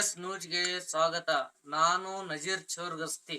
TMS ನ್ಯೂಸ್ಗೆ ಸ್ವಾಗತ. ನಾನು ನಜೀರ್ ಚೌರ್ಗಸ್ತಿ.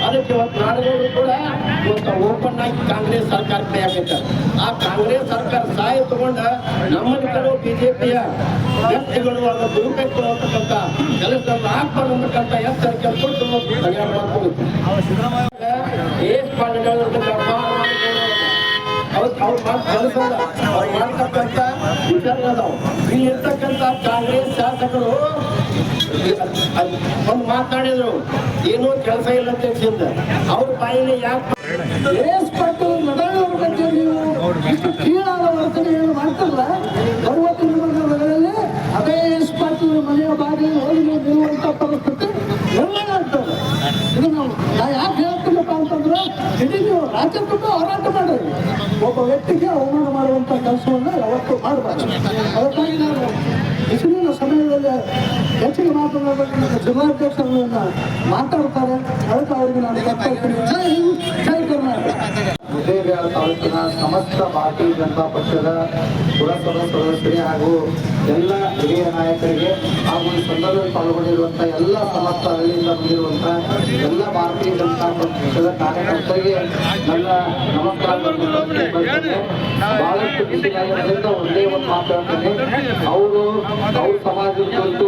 ಅದಕ್ಕೆ ಒಂದು ನಾಡುಗಳು ಕೂಡ ಇವತ್ತು ಓಪನ್ ಆಗಿ ಕಾಂಗ್ರೆಸ್ ಸರ್ಕಾರ ಕೈ ಹಾಕೈತೆ. ಆ ಕಾಂಗ್ರೆಸ್ ಸರ್ಕಾರ ಸಹಾಯ ತಗೊಂಡ ನಮ್ಮಲ್ಲಿ ಕೆಲವು ಬಿಜೆಪಿಯ ವ್ಯಕ್ತಿಗಳು ಅದರ ದುರುಪಯೋಗ ಕೊಡುವಂತಕ್ಕಂಥ ಕೆಲಸದಲ್ಲಿ ಆಗ್ಬಾರ್ದು ಅಂತಕ್ಕಂಥ ಎಚ್ಚರಿಕೆ ಕೊಟ್ಟು ಕಲ್ಯಾಣ ಮಾಡ್ಕೊಂಡು ಏಸ್ ಅವ್ರು ಮಾತು ಕಳಿಸಲ್ಲ ಅವ್ರು ಮಾಡ್ತಕ್ಕಂಥ ವಿಚಾರ ಅದಾವ ಇರ್ತಕ್ಕಂಥ ಕಾಂಗ್ರೆಸ್ ಶಾಸಕರು ಒಂದು ಮಾತಾಡಿದ್ರು ಏನೂ ಕೆಲಸ ಇಲ್ಲ ಅಂತ ಅವ್ರ ಬಾಯಿಲಿ ಯಾಕೆ ಏಸ್ಪಟ್ಟು ನಡೆಯುವ ಬಗ್ಗೆ ನೀವು ಇಷ್ಟು ಕೀಳಾದ ಮಾಡ್ತಲ್ಲ ಅರವತ್ತು ನಿಮಿಷಗಳಲ್ಲಿ ಅದೇ ಏಸ್ಪಟ್ಟು ಮನೆಯ ಬಾಗಿಲು ಹೋಗಿ ನಿಲ್ಲುವಂತ ಪರಿಸ್ಥಿತಿ ಎಲ್ಲ ಆಗ್ತದೆ ಇದು ನಾವು ನಾ ಯಾಕೆ ಅಂತಂದ್ರೆ ಇಡೀ ರಾಜ್ಯ ತುಂಬ ಹೋರಾಟ ಮಾಡ್ರಿ ಒಬ್ಬ ವ್ಯಕ್ತಿಗೆ ಅವಮಾನ ಮಾಡುವಂತ ಕೆಲಸವನ್ನು ಯಾವತ್ತೂ ಮಾಡಬಾರ್ದು. ಅದಕ್ಕಾಗಿ ನಾನು ಬಿಸಿಲಿನ ಸಮಯದಲ್ಲಿ ಹೆಚ್ಚಿಗೆ ಮಾತನಾಡಬೇಕು ಜಿಲ್ಲಾಧ್ಯಕ್ಷರನ್ನ ಮಾತಾಡ್ತಾರೆ. ಅದಕ್ಕೆ ಅವರಿಗೆ ನಾನು ಮುದ್ದೇಬಿಹಾಳ ತಾಲೂಕಿನ ಸಮಸ್ತ ಭಾರತೀಯ ಜನತಾ ಪಕ್ಷದ ಪುರಸಭಾ ಸದಸ್ಯರಿಗೆ ಹಾಗೂ ಎಲ್ಲ ಹಿರಿಯ ನಾಯಕರಿಗೆ ಹಾಗೂ ಈ ಸಂದರ್ಭದಲ್ಲಿ ಪಾಲ್ಗೊಂಡಿರುವಂತಹ ಎಲ್ಲ ಸಮಸ್ತ ಹಳ್ಳಿಯಿಂದ ಬಂದಿರುವಂತ ಎಲ್ಲ ಭಾರತೀಯ ಜನತಾ ಪಕ್ಷದ ಕಾರ್ಯಕರ್ತರಿಗೆ ನನ್ನ ಖುಷಿಯಾಗಿರೋದ್ರಿಂದ ಒಂದೇ ಒಂದು ಮಾತಾಡ್ತೇನೆ ಅವರು, ಅವ್ರ ಸಮಾಜದ ಕುರಿತು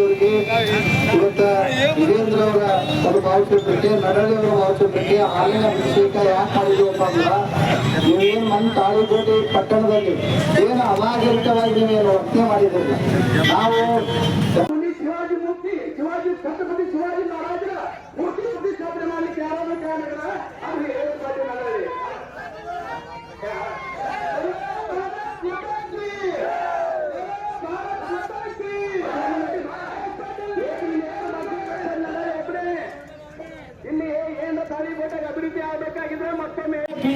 ವಿಜೇಂದ್ರ ಅದು ನಡಳಿ ಅವರ ಭಾವಚಿತ್ರಕ್ಕೆ ಹಾಲಿನ ಅಭಿಷೇಕ ಯಾಕೆ ಮಾಡಿದ್ವಪ್ಪ ಅಂದ್ರ ನೀವೇನ್ ಮನ್ ತಾಳಿಕೋಟೆ ಪಟ್ಟಣದಲ್ಲಿ ಏನು ಅನಾಗರಿಕವಾಗಿ ನೀವೇನು ವರ್ತನೆ ಮಾಡಿದ್ರಿ ನಾವು ಶಿವಾಜಿ ಮೂರ್ತಿ, ಶಿವಾಜಿ ಛತ್ರಪತಿ ಶಿವಾಜಿ ಮಹಾರಾಜರ ಮೂರ್ತಿ ಪ್ರತಿಷ್ಠಾಪನೆ ಮಾಡಲಿಕ್ಕೆ ಯಾರಾದ್ರೂ ಕಾರಣಗಳ?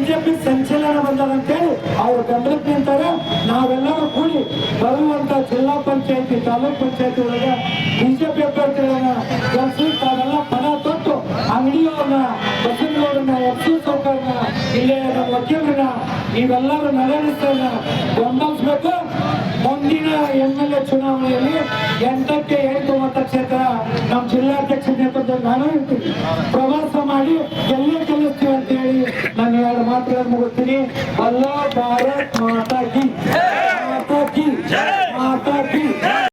ಬಿಜೆಪಿ ಸಂಚಲನ ಬಂದದಂತೇಳಿ ಅವ್ರು ಗಮನಕ್ಕೆ ನಿಂತಾರೆ, ನಾವೆಲ್ಲರೂ ಕೂಡಿ ಬರುವಂತ ಜಿಲ್ಲಾ ಪಂಚಾಯತಿ, ತಾಲೂಕ್ ಪಂಚಾಯತಿ ಒಳಗೆ ಬಿಜೆಪಿ ಅಭ್ಯರ್ಥಿಗಳನ್ನ ಗೆಲ್ಸಿ ತಾವೆಲ್ಲ ಪಣ ತೊಟ್ಟು ಅಂಗಡಿಯವ್ರನ್ನ ಬಸವನಗೌಡರನ್ನ ಎಫ್ ಸೌಕರ್ಯ ಇಲ್ಲೇ ನಮ್ಮ ವಕೀಲರನ್ನ, ನೀವೆಲ್ಲರೂ ನರೇಂದ್ರ ಬೆಂಬಲಿಸ್ಬೇಕು ಮುಂದಿನ ಎಂ ಎಲ್ ಎ ಚುನಾವಣೆಯಲ್ಲಿ ಎಂಟಕ್ಕೆ ಎರಡು ಮಾತುಗಳನ್ನು ಮುಗಿಸ್ತೀನಿ. ಅಲ್ಲ ಭಾರತ್ ಮಾತಾ